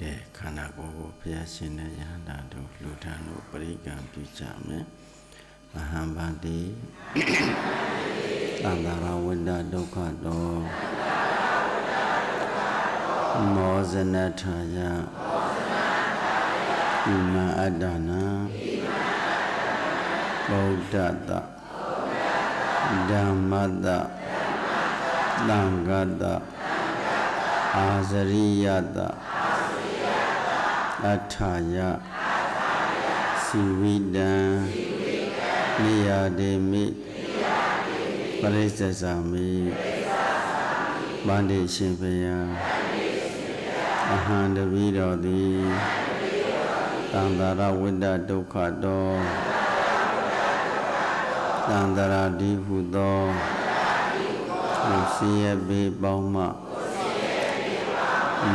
ကဲခန္ဓာကိုယ်ကိုဘုရားရှင်နဲ့ယဟန္တာတို့လူထံတို့ပရိကံပြုကြမယ်အဟံဗန္တိသန္တာရဝိဒဒုက္ခတောမောဇနထာယဣမအတ္တနာဗုဒ္ဓတဓမ္မတသံဃတအာဇရိယတ အထာယစီဝိတံနိယာဒေမိပရိစ္ဆေသမိဗန္တိရှင်ဘုရားအဟံတပည့်တော်သည်တန္တရာဝိဒ္ဒဒုက္ခတောတန္တရာဒီဟုသောကိုယ်စီယဘေးပေါင်းမှ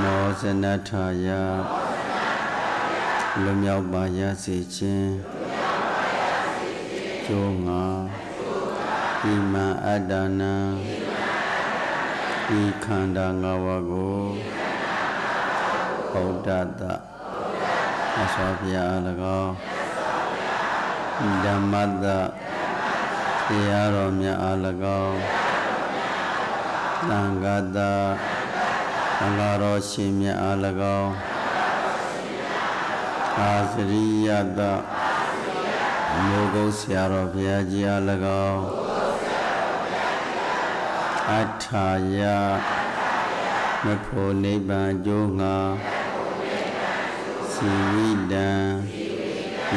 မောဇနထာယ လွမြောက်ပါရစေခြင်းကျိုးငါဒီမံအတ္တနာဒီခန္ဓာငါးပါးကိုဘုဒ္ဓတအစွာဘုရားအား၎င်းဓမ္မတတရားတော်မြတ်အား၎င်းသံဃာတသံဃာတော်ရှင်မြတ်အား၎င်း အာသရိယတမိုးကုတ်ဆရာတော်ဘုရားကြီးအား၎င်းအထာယမဖို့နိဗ္ဗာန်ကျိုးငါစီဝိတံ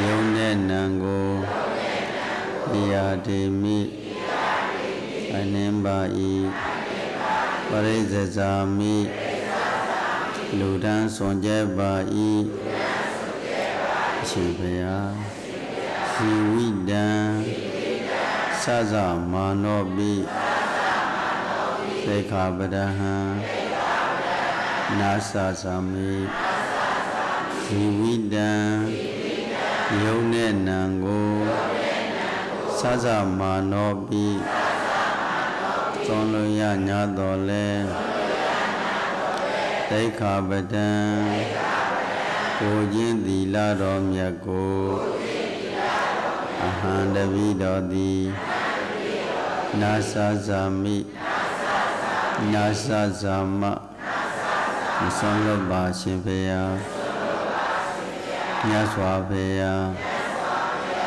ယုံတဲ့နံကိုယာဒေမိအနင်းပါဤပရိစ္ဆေဇာမိလူတန်းစွန်ကြပါဤ ရှင်ဘုရားစီဝိတံသဇမာနောပိသေခာပဒဟံနာသသမိစီဝိတံယုံနဲ့နံကိုသဇမာနောပိသွန်လို့ရညာတော်လဲသေခာပဒံ ကိုခြင်းသီလတော်မြတ်ကိုအဟံတပိတော်သည်နာသဇာမိနာသဇာမမဆုံးလို့ပါရှင်ဖေယမြတ်စွာဘုရား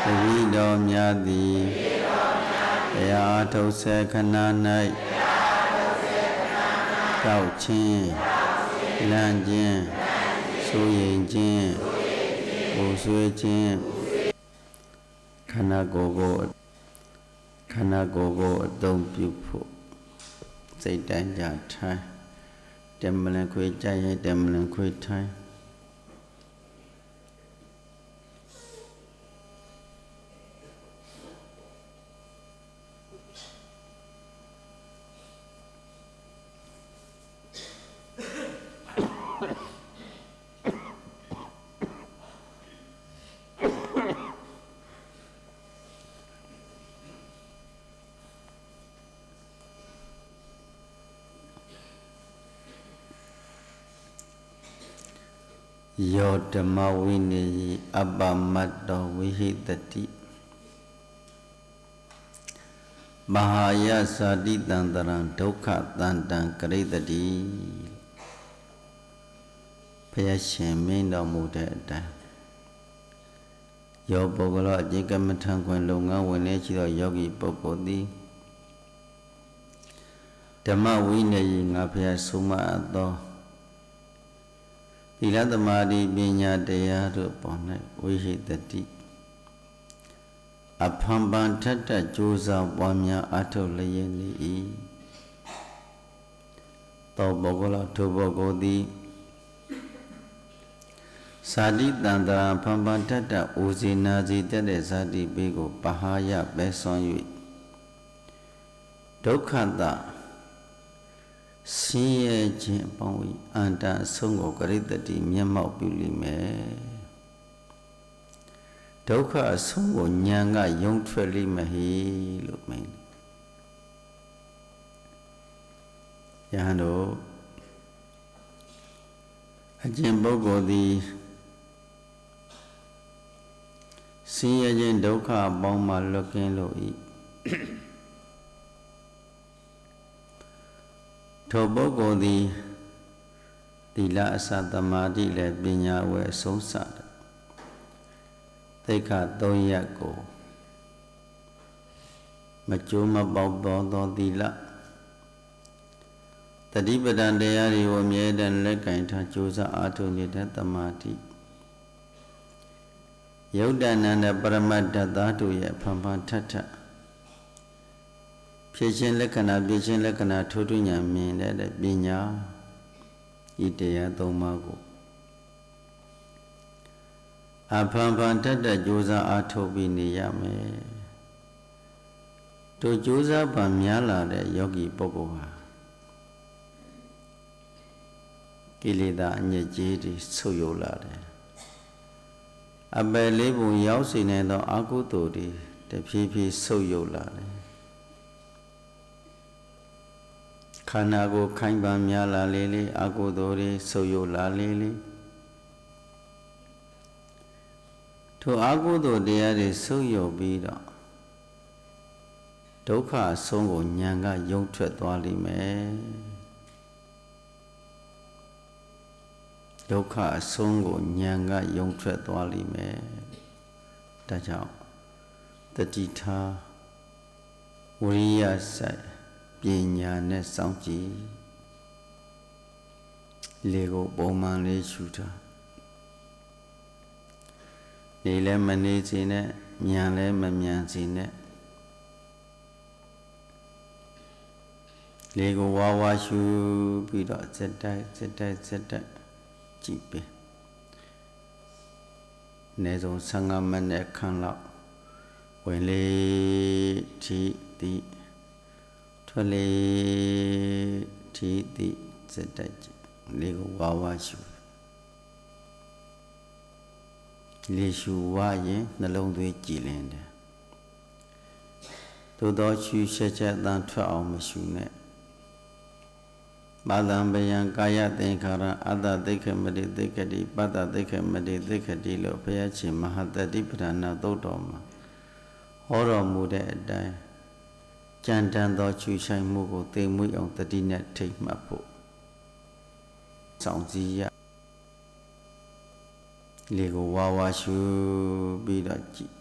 တပိတော်မြတ်သည်တရားထုတ်ဆေခဏ၌တောက်ချင်းလန့်ခြင်း ဆိုရင်ခြင်းပူဆွေးခြင်းခန္ဓာကိုယ်ကိုခန္ဓာကိုယ်ကိုအသုံးပြုဖို့စိတ်တိုင်းကြထိုင်တမလန်ခွေကြရဲ့တမလန်ခွေထိုင် ယောဓမ္မဝိနေယိအပ္ပမတ္တောဝိဟိတတိမဟာယဇာတိတံတရံဒုက္ခတန်တံကရိတတိဘုရားရှင်မင်းတော်မူတဲ့အတိုင်းယောပုဂ္ဂလောအကျင့်ကမ္မထံခွင်လုပ်ငန်းဝင်နေရှိသောယောဂီပုဂ္ဂိုလ်သည်ဓမ္မဝိနေယိငါဘုရားဆုံးမအပ်သော သီလသမာဓိပညာတရားတို့ပေါ်၌ဝိဟိတတိအဖန်ပန်ထက်ထကြိုးစားပွားများအထုတ်လျက်နေ၏သောပုဂ္ဂလထိုပုဂ္ဂိုလ်သည်သာတိတန္တရာဖန်ပန်ထက်ထအိုစီနာစီတက်တဲ့ဇာတိပေကိုပဟာယပဲဆွန်၍ဒုက္ခတ ဆင်းရဲခြင်းအပေါင်းဤအန္တအဆုံးကိုကရိတတိမျက်မှောက်ပြုလိမ့်မယ်ဒုက္ခအဆုံးကိုဉာဏ်ကယုံထွက်လိမ့်မယ်ဟိလို့မင်းယဟန်တို့အအကျင့်ပုဂ္ဂိုလ်သည်ဆင်းရဲခြင်းဒုက္ခအပေါင်းမှလွတ်ကင်းလို့ ထိုပုဂ္ဂိုလ်သည်သီလအစသမာဓိလည်းပညာဝယ်အဆုံးစတယ်သိက္ခာ၃ရပ်ကိုမကြိုးမပေါက်သောသောသီလတတိပဒံတရားတွေကိုအမြဲတမ်းလက်ကင်ထားကြိုးစားအားထုတ်နေတဲ့တမာတိယုတ်တဏ္ဏနဲ့ပရမတ္တသတို့ရဲ့ဖန်ဖန်ထထ ဖြစ်ခြင်းလက္ခဏာပြခြင်းလက္ခဏာထိုးထွင်းညာမြင်တဲ့ပညာဤတရားသုံးပါးကိုအဖန်ဖန်တတ်တတ်ကြိုးစားအားထုတ်ပြီးနေရမယ်တို့ကြိုးစားပံများလာတဲ့ယောဂီပုဂ္ဂိုလ်ဟာကိလေသာအညစ်အကြေးတွေဆုပ်ယုပ်လာတယ်အပယ်လေးပုံရောက်စေနိုင်သောအာဟုတုတွေတဖြည်းဖြည်းဆုပ်ယုပ်လာတယ် ခန္ဓာကိုယ်ခိုင်ပန်များလာလေလေအာဟုတုတွေဆုပ်ယုပ်လာလေလေထိုအာဟုတုတရားတွေဆုပ်ယုပ်ပြီးတော့ဒုက္ခအဆုံးကိုဉာဏ်ကယုံထွက်သွားလိမ့်မယ်ဒုက္ခအဆုံးကိုဉာဏ်ကယုံထွက်သွားလိမ့်မယ်ဒါကြောင့်တတိထားဝိရိယဆိုင် ပညာနဲ့စောင့်ကြည့်လေကိုပုံမှန်လေးရှုတာနေလည်းမနေစေနဲ့ညံလည်းမမြန်စေနဲ့လေကိုဝါဝါရှုပြီးတော့စက်တိုက်စက်တိုက်စက်တိုက်ကြည့်ပေးနေဆုံး15မိနစ်ခန့်လောက်ဝင်လေထိတိ ထွက်လေထိတိစက်တိုက်ကြည့်လေကိုဝါဝါရှုလေရှုဝါရင်နှလုံးသွေးကြည်လင်တယ်သို့သောရှုချက်ချက်အတန်ထွက်အောင်မရှုနဲ့ပါဒံဘယံကာယသင်္ခါရအတ္တသိက္ခမတိသိက္ခတိပတ္တသိက္ခမတိသိက္ခတိလို့ဘုရားရှင်မဟာတတိပဌာနာသုတ်တော်မှာဟောတော်မူတဲ့အတိုင်း ကြံတန်သောချူဆိုင်မှုကိုသိမွေ့အောင်တတိနဲ့ထိတ်မှတ်ဖို့စောင့်စည်းရလေကိုဝါဝါရှုပြီးတော့ကြည့်